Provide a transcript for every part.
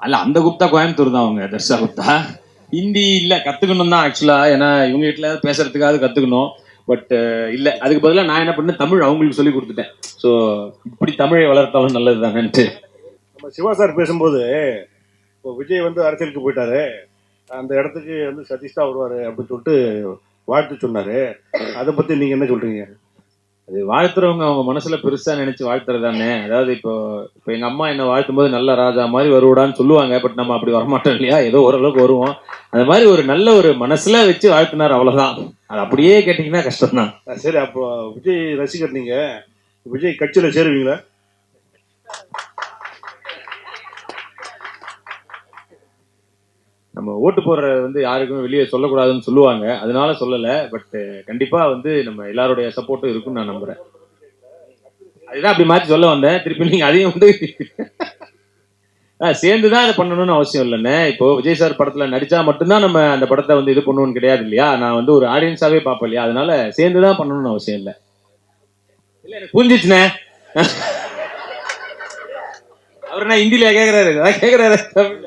அல்ல அந்த குப்தா கோயம்புத்தூர் தான் அவங்க தர்ஷா குப்தா. ஹிந்தி இல்லை கற்றுக்கணும் தான் ஆக்சுவலாக ஏன்னா இவங்க வீட்டில் பேசுறதுக்காக கற்றுக்கணும் பட் இல்ல. அதுக்கு பதிலாக நான் என்ன பண்ணேன் தமிழ் அவங்களுக்கு சொல்லி கொடுத்துட்டேன். ஸோ இப்படி தமிழை வளர்த்தாலும் நல்லது தானேன்ட்டு நம்ம சிவா சார் பேசும்போது இப்போ விஜய் வந்து அரசியலுக்கு போயிட்டாரு. அந்த இடத்துக்கு வந்து சதீஷ் தான் வருவாரு அப்படின்னு சொல்லிட்டு வாழ்த்து சொன்னாரு. அதை பத்தி நீங்க என்ன சொல்றீங்க? அது வாழ்த்துறவங்க அவங்க மனசுல பெருசா நினைச்சு வாழ்த்துறதானே அதாவது இப்போ இப்போ எங்க அம்மா என்ன வாழ்த்தும் போது நல்ல ராஜா மாதிரி வருவாடான்னு சொல்லுவாங்க பட் நம்ம அப்படி வரமாட்டோம் இல்லையா? ஏதோ ஓரளவுக்கு வருவோம். அந்த மாதிரி ஒரு நல்ல ஒரு மனசுல வச்சு வாழ்த்தினார் அவ்வளவுதான். அது அப்படியே கேட்டீங்கன்னா கஷ்டம் தான் சரி அப்போ விஜய் ரசிகர் நீங்க. விஜய் கட்சியில சேருவீங்களா? நம்ம ஓட்டு போடுறது வந்து யாருக்குமே வெளியே சொல்லக்கூடாதுன்னு சொல்லுவாங்க. அதனால சொல்லலை. பட் கண்டிப்பா வந்து நம்ம எல்லாருடைய சப்போர்ட்டும் இருக்கும்னு நான் நம்புறேன். அதுதான் அப்படி மாற்றி சொல்ல வந்தேன். திருப்பி நீங்க அதையும் வந்து சேர்ந்து தான் அதை பண்ணணும்னு அவசியம் இல்லைண்ணே. இப்போ விஜய் சார் படத்துல நடிச்சா மட்டும்தான் நம்ம அந்த படத்தை வந்து இது பண்ணணும்னு கிடையாது இல்லையா? நான் வந்து ஒரு ஆடியன்ஸாவே பார்ப்பேன் இல்லையா? அதனால சேர்ந்து தான் பண்ணணும்னு அவசியம் இல்லை. இல்ல எனக்கு புரிஞ்சிச்சுண்ணே. அவர் என்ன ஹிந்தில கேக்குறாரு? அதான் கேக்குறாரு. தமிழ்ல.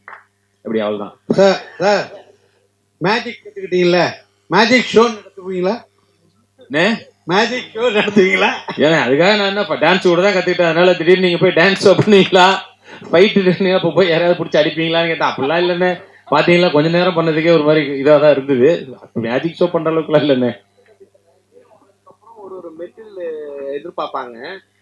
அப்படி அவ்வளவுதான் சார் சார் மேஜிக் கத்துக்கிட்டீங்கல்ல? மேஜிக் ஷோ நடத்துவீங்களா? என்ன மேஜிக் ஷோ நடத்துவீங்களா? ஏன்னா அதுக்காக நான் என்ன டான்ஸ் கூட தான் கத்துக்கிட்டேன். அதனால திடீர்னு நீங்க போய் டான்ஸ் பண்ணுவீங்களா? ஃபைட்டு அப்போ போய் யாராவது பிடிச்சி அடிப்பீங்களான்னு கேட்டா அப்படிலாம் இல்லைண்ணே. பாத்தீங்களா கொஞ்ச நேரம் பண்ணதுக்கே ஒரு மாதிரி இதாக தான் இருந்தது. மேஜிக் ஷோ பண்ற அளவுக்குலாம் இல்லைண்ணே. ஒரு ஒரு மெட்டில் எதிர்பார்ப்பாங்க.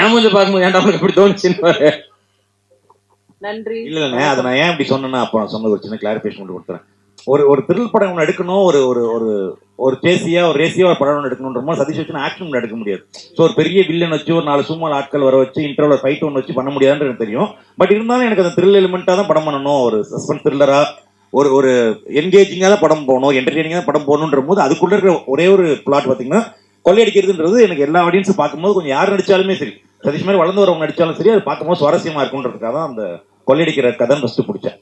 என் மூஞ்ச பார்க்கும்போது ஏன்டா உனக்கு அப்படி தோணுச்சுன்னு பாரு. நன்றி. இல்ல இல்லைங்க அதை நான் ஏன் இப்படி சொன்னேன்னா அப்போ நான் சொன்னது ஒரு சின்ன கிளாரிஃபிகேஷன் மட்டும் கொடுத்துறேன். ஒரு ஒரு த்ரில் படம் ஒன்று எடுக்கணும் ஒரு ஒரு ஒரு ஒரு சேசியா ஒரு ரேசியா ஒரு படம் ஒன்று எடுக்கணுன்ற போது சதீஷ் வச்சு ஆக்ஷன் எடுக்க முடியாது. ஸோ ஒரு பெரிய வில்லன் வச்சு ஒரு நாலு சும்மா ஆட்கள் வர வச்சு இன்டர்வல் ஃபைட் ஒன்று வச்சு பண்ண முடியாதுன்னு எனக்கு தெரியும். பட் இருந்தாலும் எனக்கு அந்த த்ரில் எலிமெண்ட்டாக தான் படம் பண்ணணும். ஒரு சஸ்பென்ஸ் த்ரில்லரா ஒரு ஒரு என்கேஜிங்காக தான் படம் போகணும் என்டர்டெய்னிங்காக தான் படம் போகணுன்ற போது அதுக்குள்ள இருக்கிற ஒரே ஒரு பிளாட் பார்த்தீங்கன்னா கொள்ளையடிக்கிறதுன்றது எனக்கு எல்லா ஆடியன்ஸும் பார்க்கும்போது கொஞ்சம் யார் நடிச்சாலுமே சரி சதீஷ் மாதிரி வளர்ந்து வரவங்க நடிச்சாலும் சரி அது பார்க்கும்போது சுவாரஸ்யமா இருக்குன்றதுக்காக தான் அந்த கொள்ளையடிக்கிற கதை ஃபர்ஸ்ட் பிடிச்சேன்.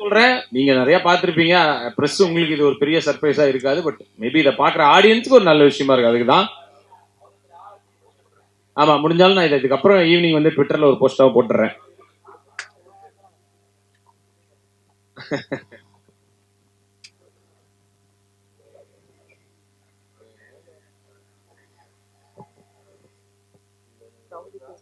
சொல்றேன். நீங்க நிறைய பார்த்துருப்பீங்க. ப்ரெஸ் உங்களுக்கு இது ஒரு பெரிய சர்ப்ரைஸா இருக்காது பட் மேபி இதை பாக்குற ஆடியன்ஸ்க்கு ஒரு நல்ல விஷயமா இருக்கு. அதுக்கு தான் ஆமா முடிஞ்சாலும் நான் இதை இதுக்கப்புறம் ஈவினிங் வந்து ட்விட்டர்ல ஒரு போஸ்டாக போட்டுறேன். Uh,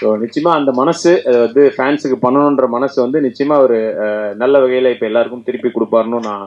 ஸோ நிச்சயமா அந்த மனசு அது வந்து ஃபேன்ஸுக்கு பண்ணணுன்ற மனசு வந்து நிச்சயமா ஒரு நல்ல வகையில இப்போ எல்லாருக்கும் திருப்பி கொடுப்பாருன்னு நான்